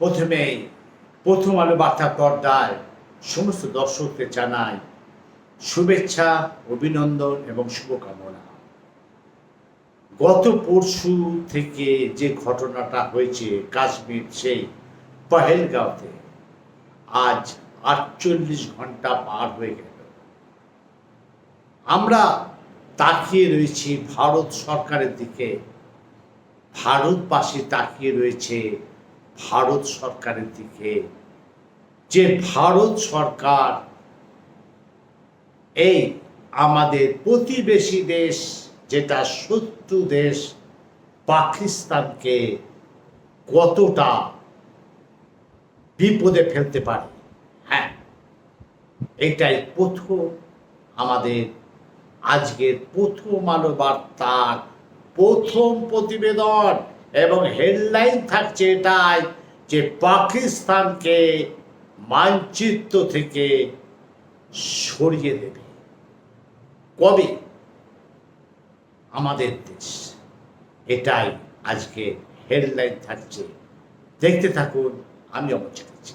প্রথমেই প্রথম আলো বার্তা পর্দায় সমস্ত দর্শকদের জানাই শুভেচ্ছা, অভিনন্দন এবং শুভকামনা। গত পরশু থেকে যে ঘটনাটা হয়েছে কাশ্মীর সেই পহেলগাঁওতে, আজ আটচল্লিশ ঘণ্টা পার হয়ে গেল। আমরা তাকিয়ে রয়েছি ভারত সরকারের দিকে। ভারতবাসী তাকিয়ে রয়েছে ভারত সরকারের দিকে। যে ভারত সরকার এই আমাদের প্রতিবেশী দেশ, যেটা শত্রু দেশ, পাকিস্তানকে কতটা বিপদে ফেলতে পারে? হ্যাঁ এটাই প্রথম আমাদের আজকের প্রথম আলো বার্তার প্রথম প্রতিবেদন। এবং হেডলাইন থাকছে এটাই যে পাকিস্তানকে মানচিত্র থেকে সরিয়ে দেবে। কবে? আমাদের দেশ। এটাই আজকে হেডলাইন থাকছে। দেখতে থাকুন, আমি চ্যাটার্জি।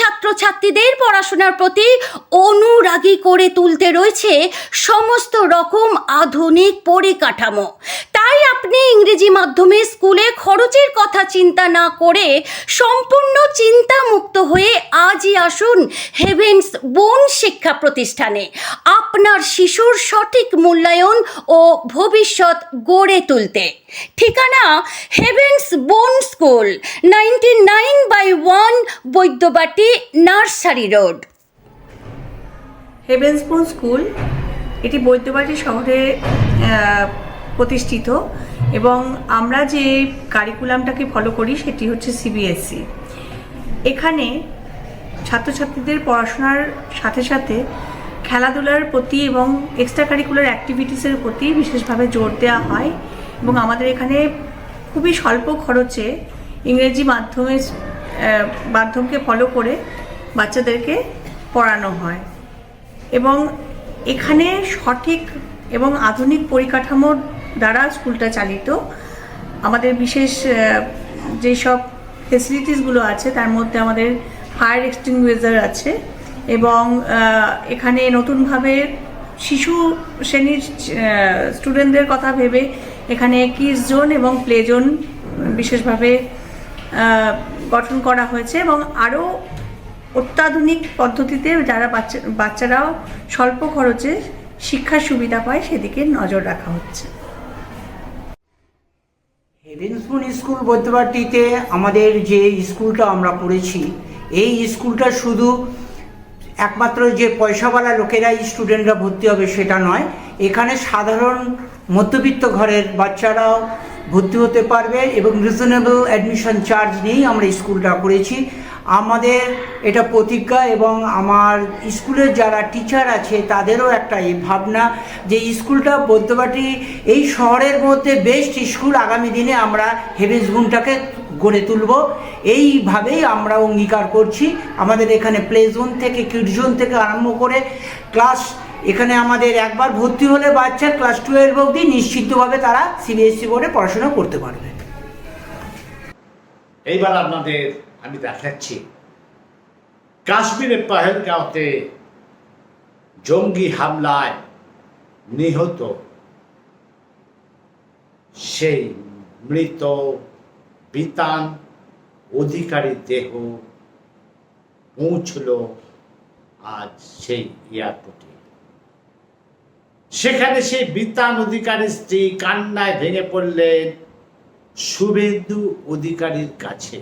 ছাত্রছাত্রীদের পড়াশোনার প্রতি অনুরাগী করে তুলতে রয়েছে সমস্ত রকম আধুনিক পরিকাঠামো। তাই আপনি ইংরেজি মাধ্যমে স্কুলে খরচের কথা চিন্তা না করে সম্পূর্ণ চিন্তামুক্ত হয়ে আজই আসুন হেভেন্স বোন শিক্ষা প্রতিষ্ঠানে। আপনার শিশুর সঠিক মূল্যায়ন ও ভবিষ্যৎ গড়ে তুলতে। ঠিকানা heaven's own school ninety nine by one Baidyabati nursery road. হেভেন্সপুর school এটি বৈদ্যবাটি শহরে প্রতিষ্ঠিত এবং আমরা যে কারিকুলামটাকে ফলো করি সেটি হচ্ছে সিবিএসসি এখানে ছাত্রছাত্রীদের পড়াশোনার সাথে সাথে খেলাধুলার প্রতি এবং এক্সট্রা কারিকুলার অ্যাক্টিভিটিসের প্রতি বিশেষভাবে জোর দেওয়া হয়। এবং আমাদের এখানে খুবই স্বল্প খরচে ইংরেজি মাধ্যমে মাধ্যমকে ফলো করে বাচ্চাদেরকে পড়ানো হয়। এবং এখানে সঠিক এবং আধুনিক পরিকাঠামোর দ্বারা স্কুলটা চালিত। আমাদের বিশেষ যেসব ফেসিলিটিসগুলো আছে, তার মধ্যে আমাদের ফায়ার এক্সটিংগুইজার আছে এবং এখানে নতুনভাবে শিশু শ্রেণির স্টুডেন্টদের কথা ভেবে এখানে কিস জোন এবং প্লে জোন বিশেষভাবে গঠন করা হয়েছে এবং আরও অত্যাধুনিক পদ্ধতিতে যারা বাচ্চা, বাচ্চারাও স্বল্প খরচে শিক্ষার সুবিধা পায় সেদিকে নজর রাখা হচ্ছে। হেভেন্সবুন স্কুল বৈদ্যবাটিতে আমাদের যে স্কুলটা আমরা পড়েছি, এই স্কুলটা শুধু একমাত্র যে পয়সাওয়ালা লোকেরাই স্টুডেন্টরা ভর্তি হবে সেটা নয়। এখানে সাধারণ মধ্যবিত্ত ঘরের বাচ্চারাও ভর্তি হতে পারবে এবং রিজনেবল অ্যাডমিশন চার্জ নিয়েই আমরা স্কুলটা করেছি। আমাদের এটা প্রতিজ্ঞা এবং আমার স্কুলের যারা টিচার আছে, তাদেরও একটা এই ভাবনা যে স্কুলটা বৈদ্যবাটি এই শহরের মধ্যে বেস্ট স্কুল আগামী দিনে আমরা হেভেন্সবুনটাকে গড়ে তুলব। এইভাবেই আমরা অঙ্গীকার করছি। আমাদের এখানে প্লে জোন থেকে কিড জোন থেকে আরম্ভ করে ক্লাস এখানে আমাদের একবার ভর্তি হলে বাচ্চা ক্লাস টুয়েলভ অবধি নিশ্চিতভাবে তারা সিবিএসসি বোর্ডে পড়াশোনা করতে পারবে। এইবার আপনাদের আমি দেখাচ্ছি। কাশ্মীরের পাহেলগাঁওতে জঙ্গি হামলায় নিহত সেই মৃত বিতান, অধিকারী দেহ, পৌঁছল আজ সেই এয়ারপোর্টে। সেখানে সেই বিতান অধিকারীর স্ত্রী কান্নায় ভেঙে পড়লেন শুভেন্দু অধিকারীর কাছে।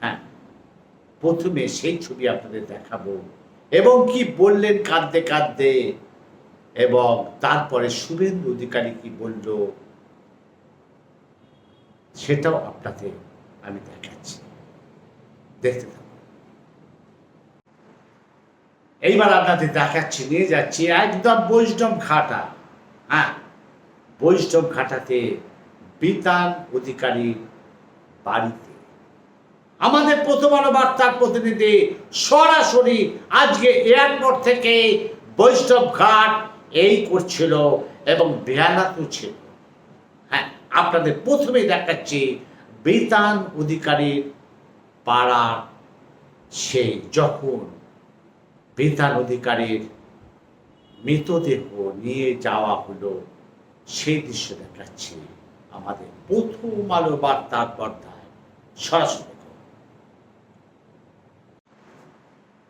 হ্যাঁ প্রথমে সেই ছবি আপনাদের দেখাবো। এবং কি বললেন কাঁদতে কাঁদতে, এবং তারপরে শুভেন্দু অধিকারী কি বলল সেটাও আপনাকে আমি দেখাচ্ছি। দেখতে থাকুন। এইবার আপনাদের দেখাচ্ছি, নিয়ে যাচ্ছি একদম বৈষ্ণব ঘাটা। হ্যাঁ বৈষ্ণব ঘাটাতে বিতান অধিকারীর বাড়িতে। আমাদের প্রথম আলো বার্তার প্রতিনিধি সরাসরি আজকে এয়ারপোর্ট থেকে বৈষ্ণব ঘাট এই করছিল এবং বেহালাতেও ছিল। হ্যাঁ আপনাদের প্রথমে দেখাচ্ছি বেতান অধিকারীর পাড়ার সে যখন বেতান অধিকারীর মৃতদেহ নিয়ে যাওয়া হলো, সেই দৃশ্য দেখাচ্ছি আমাদের প্রথম আলো বার্তার পর্দায়। সরাসরি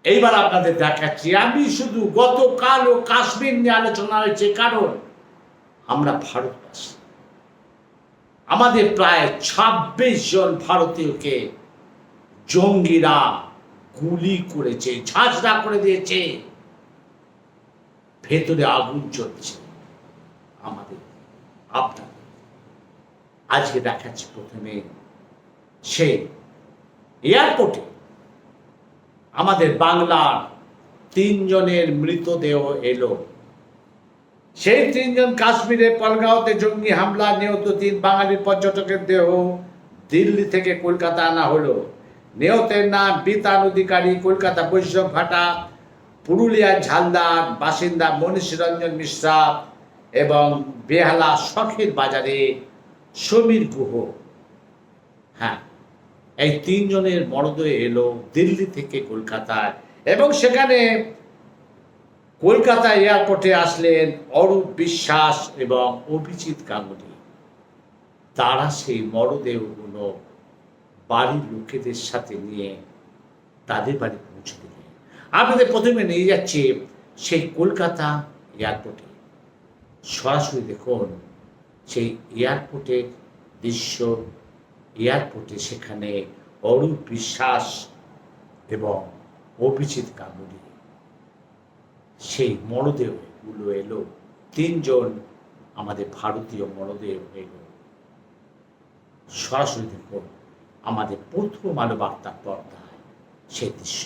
এইবার আপনাদের দেখাচ্ছি, আমি শুধু গতকাল ও কাশ্মীর নিয়ে আলোচনা হয়েছে, কারণ আমরা ভারতবাসী। আমাদের প্রায় ছাব্বিশ জন ভারতীয়কে জঙ্গিরা গুলি করেছে, ঝাঁঝরা করে দিয়েছে। ভেতরে আগুন চলছে আমাদের আপনার আজকে দেখাচ্ছি প্রথমে সে এয়ারপোর্টে আমাদের বাংলার তিনজনের মৃতদেহ এলো। সেই তিনজন কাশ্মীরে পলগাঁওতে জঙ্গি হামলা নিহত তিন বাঙালি পর্যটকের দেহ দিল্লি থেকে কলকাতা আনা হলো। নিহতের নাম বিতান অধিকারী কলকাতা বৈষ্ণব ভাটা পুরুলিয়ার ঝালদার বাসিন্দা মনীষী রঞ্জন মিশ্রা এবং বেহালা শখের বাজারে সমীর গুহ। হ্যাঁ এই তিনজনের মরদেহ এলো দিল্লি থেকে কলকাতায় এবং সেখানে কলকাতা এয়ারপোর্টে আসলেন অরূপ বিশ্বাস এবং অভিজিৎ গাঙ্গুলি। তারা সেই মরদেহগুলো বাড়ির লোকেদের সাথে নিয়ে তাদের বাড়ি পৌঁছে দিলেন। আপনাদের প্রথমে নিয়ে যাচ্ছে সেই কলকাতা এয়ারপোর্টে। সরাসরি দেখুন, সেই এয়ারপোর্টের দৃশ্য, এয়ারপোর্টে সেখানে অরূপ বিশ্বাস এবং অভিজিৎ গাঙ্গুলি। সেই মরদেহগুলো এলো। তিনজন আমাদের ভারতীয় মরদেহ এলো। সরাসরি দেখুন, আমাদের প্রথম আলো বার্তার পর্দায় সেই দৃশ্য।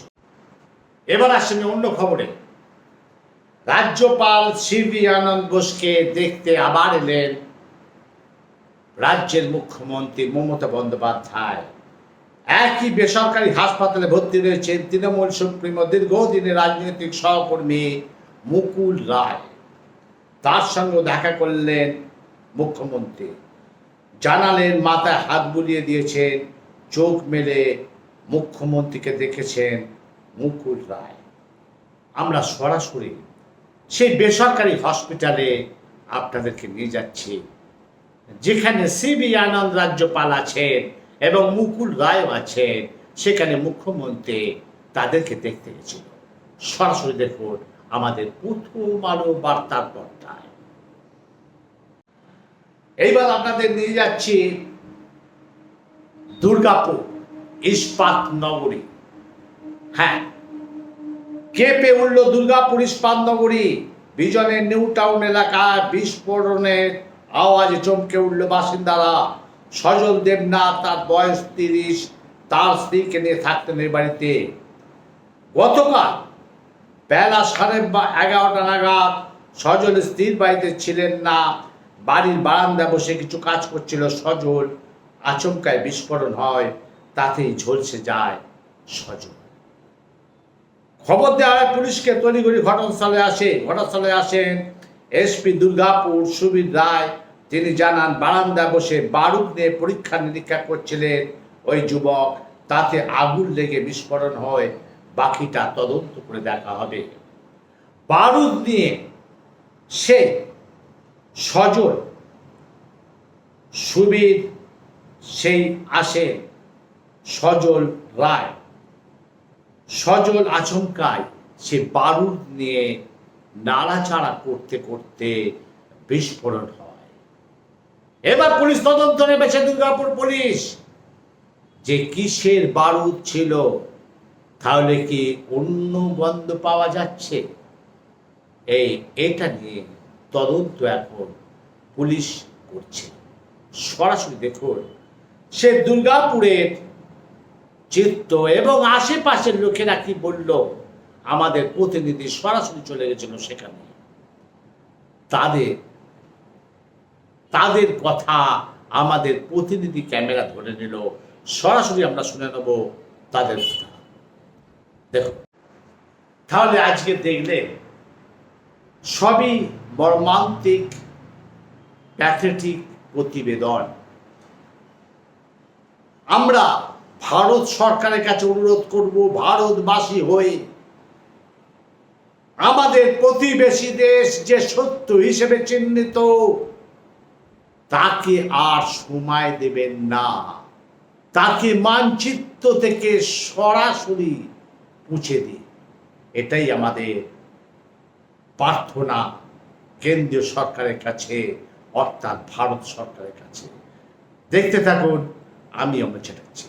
এবার আসেন অন্য খবরে। রাজ্যপাল সিভি আনন্দ বোসকে দেখতে আবার এলেন। রাজ্যের মুখ্যমন্ত্রী মমতা বন্দ্যোপাধ্যায়। একই বেসরকারি হাসপাতালে ভর্তি রয়েছেন তৃণমূল সুপ্রিমো দীর্ঘদিনের রাজনৈতিক সহকর্মী মুকুল রায়। তার সঙ্গে দেখা করলেন মুখ্যমন্ত্রী। জানালেন, মাথায় হাত বুলিয়ে দিয়েছেন, চোখ মেলে মুখ্যমন্ত্রীকে দেখেছেন মুকুল রায়। আমরা সরাসরি সেই বেসরকারি হসপিটালে আপনাদেরকে নিয়ে যাচ্ছি, যেখানে সিবি আনন্দ রাজ্যপাল আছেন। এবং মুকুল রায় আছেন। সেখানে মুখ্যমন্ত্রী তাদেরকে দেখতে গেছিল। সরাসরি দেখুন আমাদের প্রথম আলো বার্তার পর্দায়। এইবার আপনাদের নিয়ে যাচ্ছি দুর্গাপুর ইস্পাত নগরী। হ্যাঁ কেঁপে উঠল দুর্গাপুর ইস্পাত নগরী। বিজনের নিউ টাউন এলাকায় বিস্ফোরণের আওয়াজে চমকে উঠল বাসিন্দারা। সজল দেবনাথ তার বয়স তিরিশ, তার স্ত্রীকে নিয়ে থাকতেন এই বাড়িতে। গতকাল বেলা সাড়ে এগারোটা নাগাদ সজল স্ত্রীর বাড়িতে ছিলেন না। বাড়ির বারান্দা বসে কিছু কাজ করছিল সজল। আচমকায় বিস্ফোরণ হয়, তাতেই ঝলসে যায় সজল। খবর দেওয়া হয় পুলিশকে তড়িঘড়ি ঘটনাস্থলে আসে, ঘটনাস্থলে আসেন এসপি দুর্গাপুর সুবীর রায়। তিনি জানান, বারান্দা বসে বারুদ নিয়ে পরীক্ষা নিরীক্ষা করছিলেন ওই যুবক। তাতে আগুন লেগে বিস্ফোরণ হয়। বাকিটা তদন্ত করে দেখা হবে। বারুদ নিয়ে সে সজল সুবীর, সেই আসে সজল রায়। সজল আচমকায় সে বারুদ নিয়ে নাড়াচাড়া করতে করতে বিস্ফোরণ হয়। এবার পুলিশ তদন্ত নেমেছে দুর্গাপুর পুলিশ। যে কিসের বারুদ ছিল, তাহলে কি অন্য গন্ধ পাওয়া যাচ্ছে? এই, এটা নিয়ে তদন্ত এখন পুলিশ করছে। সরাসরি দেখুন, সে দুর্গাপুরের চিত্ত এবং আশেপাশের লোকেরা কি বলল? আমাদের প্রতিনিধি সরাসরি চলে গেছিল সেখানে। তাদের তাদের কথা আমাদের প্রতিনিধি ক্যামেরা ধরে নিল। সরাসরি আমরা শুনে নেব তাদের কথা। দেখো, তাহলে আজকে দেখলে সবই মর্মান্তিক, প্যাথেটিক প্রতিবেদন। আমরা ভারত সরকারের কাছে অনুরোধ করব, ভারতবাসী হয়ে আমাদের প্রতিবেশী দেশ যে সত্য হিসেবে চিহ্নিত তাকে আর সময় দেবেন না। তাকে মানচিত্র থেকে সরাসরি পুঁছে দিন। এটাই আমাদের প্রার্থনা কেন্দ্রীয় সরকারের কাছে, অর্থাৎ ভারত সরকারের কাছে। দেখতে থাকুন, আমি অমর চ্যাটার্জি।